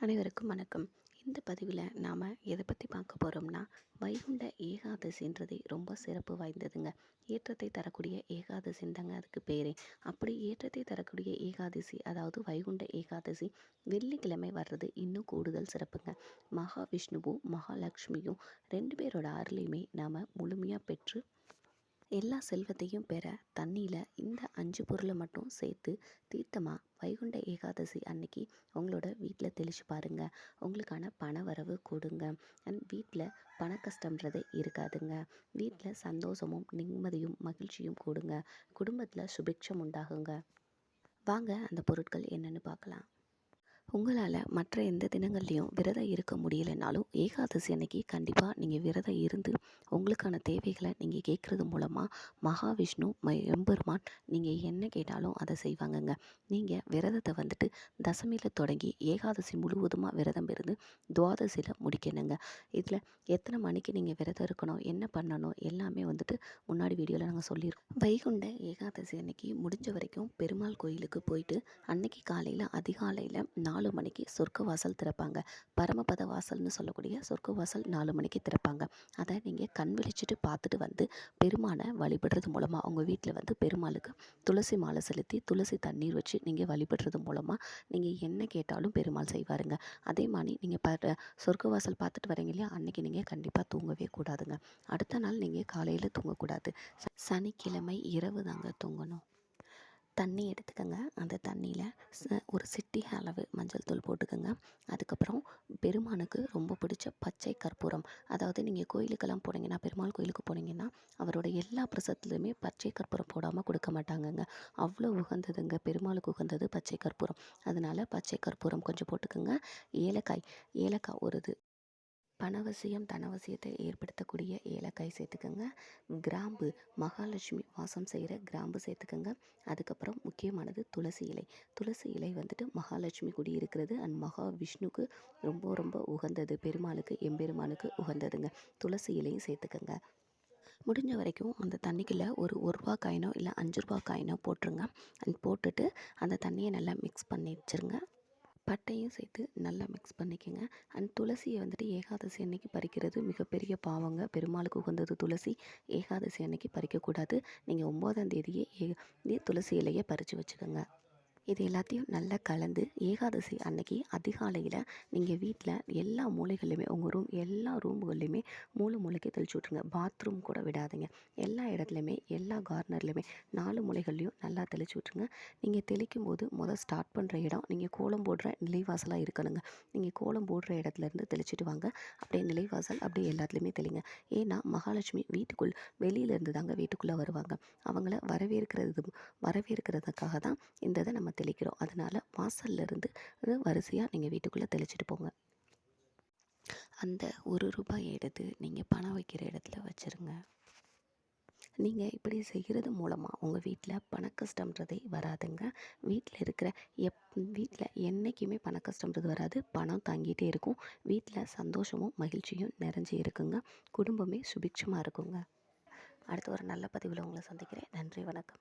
அனைவருக்கும் வணக்கம். இந்த பதிவில் நாம் எதை பற்றி பார்க்க போகிறோம்னா வைகுண்ட ஏகாதசின்றது ரொம்ப சிறப்பு வாய்ந்ததுங்க. ஏற்றத்தை தரக்கூடிய ஏகாதசின்னு தாங்க அதுக்கு பேரே. அப்படி ஏற்றத்தை தரக்கூடிய ஏகாதசி அதாவது வைகுண்ட ஏகாதசி வெள்ளிக்கிழமை வர்றது இன்னும் கூடுதல் சிறப்புங்க. மகாவிஷ்ணுவும் மகாலட்சுமியும் ரெண்டு பேரோட அருளையுமே நாம் முழுமையாக பெற்று எல்லா செல்வத்தையும் பெற தண்ணியில் இந்த அஞ்சு பொருளை மட்டும் சேர்த்து தீர்த்தமாக வைகுண்ட ஏகாதசி அன்னைக்கு உங்களோட வீட்டில் தெளிச்சு பாருங்க. உங்களுக்கான பண வரவு கொடுங்க. அண்ட் வீட்டில் பண கஷ்டம்ன்றதே இருக்காதுங்க. வீட்டில் சந்தோஷமும் நிம்மதியும் மகிழ்ச்சியும் கொடுங்க. குடும்பத்தில் சுபிக்ஷம் உண்டாகுங்க. வாங்க அந்த பொருட்கள் என்னென்னு பார்க்கலாம். உங்களால் மற்ற எந்த தினங்கள்லையும் விரதம் இருக்க முடியலைனாலும் ஏகாதசி அன்னைக்கு கண்டிப்பாக நீங்கள் விரதம் இருந்து உங்களுக்கான தேவைகளை நீங்கள் கேட்குறது மூலமாக மகாவிஷ்ணு ம எம்பெருமான் நீங்கள் என்ன கேட்டாலும் அதை செய்வாங்கங்க. நீங்கள் விரதத்தை வந்துட்டு தசமியில் தொடங்கி ஏகாதசி முழுவதுமாக விரதம் இருந்து துவாதசியில் முடிக்கணுங்க. இதில் எத்தனை மணிக்கு நீங்கள் விரதம் இருக்கணும் என்ன பண்ணணும் எல்லாமே வந்துட்டு முன்னாடி வீடியோவில் நாங்கள் சொல்லியிருக்கோம் வைகுண்ட ஏகாதசி அன்னைக்கு முடிஞ்ச வரைக்கும் பெருமாள் கோயிலுக்கு போயிட்டு அன்னைக்கு காலையில் அதிகாலையில் நாலு நாலு மணிக்கு சொர்க்க வாசல் திறப்பாங்க. பரமபத வாசல்னு சொல்லக்கூடிய சொர்க்க வாசல் நாலு மணிக்கு திறப்பாங்க. அதை நீங்கள் கண் விழிச்சிட்டு பார்த்துட்டு வந்து பெருமானை வழிபடுறது மூலமாக உங்கள் வீட்டில் வந்து பெருமாளுக்கு துளசி மாலை செலுத்தி துளசி தண்ணீர் வச்சு நீங்கள் வழிபடுறது மூலமாக நீங்கள் என்ன கேட்டாலும் பெருமாள் செய்வாருங்க. அதே மாதிரி நீங்கள் ப சொர்க்க வாசல் பார்த்துட்டு வரீங்க இல்லையா அன்றைக்கி நீங்கள் கண்டிப்பாக தூங்கவே கூடாதுங்க. அடுத்த நாள் நீங்கள் காலையில் தூங்கக்கூடாது. சனிக்கிழமை இரவு தாங்க தூங்கணும். தண்ணி எடுத்துக்கோங்க. அந்த தண்ணியில் ஒரு சிட்டி அளவு மஞ்சள் தூள் போட்டுக்கோங்க. அதுக்கப்புறம் பெருமானுக்கு ரொம்ப பிடிச்ச பச்சை கற்பூரம். அதாவது நீங்கள் கோயிலுக்கெல்லாம் போனீங்கன்னா பெருமாள் கோயிலுக்கு போனீங்கன்னா அவரோட எல்லா பிரசாதத்துலையுமே பச்சை கற்பூரம் போடாமல் கொடுக்க மாட்டாங்கங்க. அவ்வளோ உகந்ததுங்க. பெருமாளுக்கு உகந்தது பச்சை கற்பூரம். அதனால் பச்சை கற்பூரம் கொஞ்சம் போட்டுக்கோங்க. ஏலக்காய் ஏலக்காய் ஒரு இது பணவசியம் தனவசியத்தை ஏற்படுத்தக்கூடிய ஏலக்காய் சேர்த்துக்கோங்க. கிராம்பு மகாலட்சுமி வாசம் செய்கிற கிராம்பு சேர்த்துக்கோங்க. அதுக்கப்புறம் முக்கியமானது துளசி இலை. துளசி இலை வந்துட்டு மகாலட்சுமி குடி இருக்கிறது. அண்ட் மகாவிஷ்ணுக்கு ரொம்ப ரொம்ப உகந்தது. பெருமாளுக்கு எம்பெருமானுக்கு உகந்ததுங்க. துளசி இலையும் சேர்த்துக்கோங்க. முடிஞ்ச வரைக்கும் அந்த தண்ணிக்குள்ளே ஒரு ஒரு ரூபா காயினோ இல்லை அஞ்சு ரூபா காயினோ போட்டுருங்க. அண்ட் போட்டுட்டு அந்த தண்ணியை நல்லா மிக்ஸ் பண்ணி வச்சுருங்க. பட்டையும் சேர்த்து நல்லா மிக்ஸ் பண்ணிக்கோங்க. அண்ட் துளசியை வந்துட்டு ஏகாதசி அன்னைக்கு பறிக்கிறது மிகப்பெரிய பாவங்க. பெருமாளுக்கு உகந்தது துளசி. ஏகாதசி அன்னைக்கு பறிக்கக்கூடாது. நீங்கள் ஒம்போதாம் தேதியே ஏ துளசி இலையை பறித்து வச்சுக்கோங்க. இது எல்லாத்தையும் நல்லா கலந்து ஏகாதசி அன்னைக்கு அதிகாலையில் நீங்கள் வீட்டில் எல்லா மூலைகள்லையுமே உங்கள் ரூம் எல்லா ரூமுகள்லையுமே மூளை மூளைக்கு தெளிச்சு விட்ருங்க பாத்ரூம் கூட விடாதீங்க. எல்லா இடத்துலையுமே எல்லா கார்னர்லையுமே நாலு மூலைகள்லையும் நல்லா தெளிச்சு விட்ருங்க நீங்கள் தெளிக்கும் போது முதல் ஸ்டார்ட் பண்ணுற இடம் நீங்கள் கோலம் போடுற நிலைவாசலாக இருக்கணுங்க. நீங்கள் கோலம் போடுற இடத்துலேருந்து தெளிச்சிட்டு வாங்க. அப்படியே நிலைவாசல் அப்படியே எல்லாத்துலேயுமே தெளிங்க. ஏன்னா மகாலட்சுமி வீட்டுக்குள் வெளியிலேருந்து தாங்க வீட்டுக்குள்ளே வருவாங்க. அவங்கள வரவேற்கிறது வரவேற்கிறதுக்காக தான் இந்த இதை நம்ம தெளிக்கிறோம். அதனால் வாசல்லேருந்து வரிசையாக நீங்கள் வீட்டுக்குள்ளே தெளிச்சிட்டு போங்க. அந்த ஒரு ரூபாய் எடுத்து நீங்கள் பணம் வைக்கிற இடத்துல வச்சுருங்க. நீங்கள் இப்படி செய்கிறது மூலமாக உங்கள் வீட்டில் பணக்கஷ்டம்ன்றதே வராதுங்க. வீட்டில் இருக்கிற எப் வீட்டில் என்றைக்குமே பணக்கஷ்டம்ன்றது வராது. பணம் தாங்கிட்டே இருக்கும். வீட்டில் சந்தோஷமும் மகிழ்ச்சியும் நிறைஞ்சு இருக்குங்க. குடும்பமே சுபிக்ஷமாக இருக்குங்க. அடுத்த ஒரு நல்ல பதிவில் உங்களை சந்திக்கிறேன். நன்றி வணக்கம்.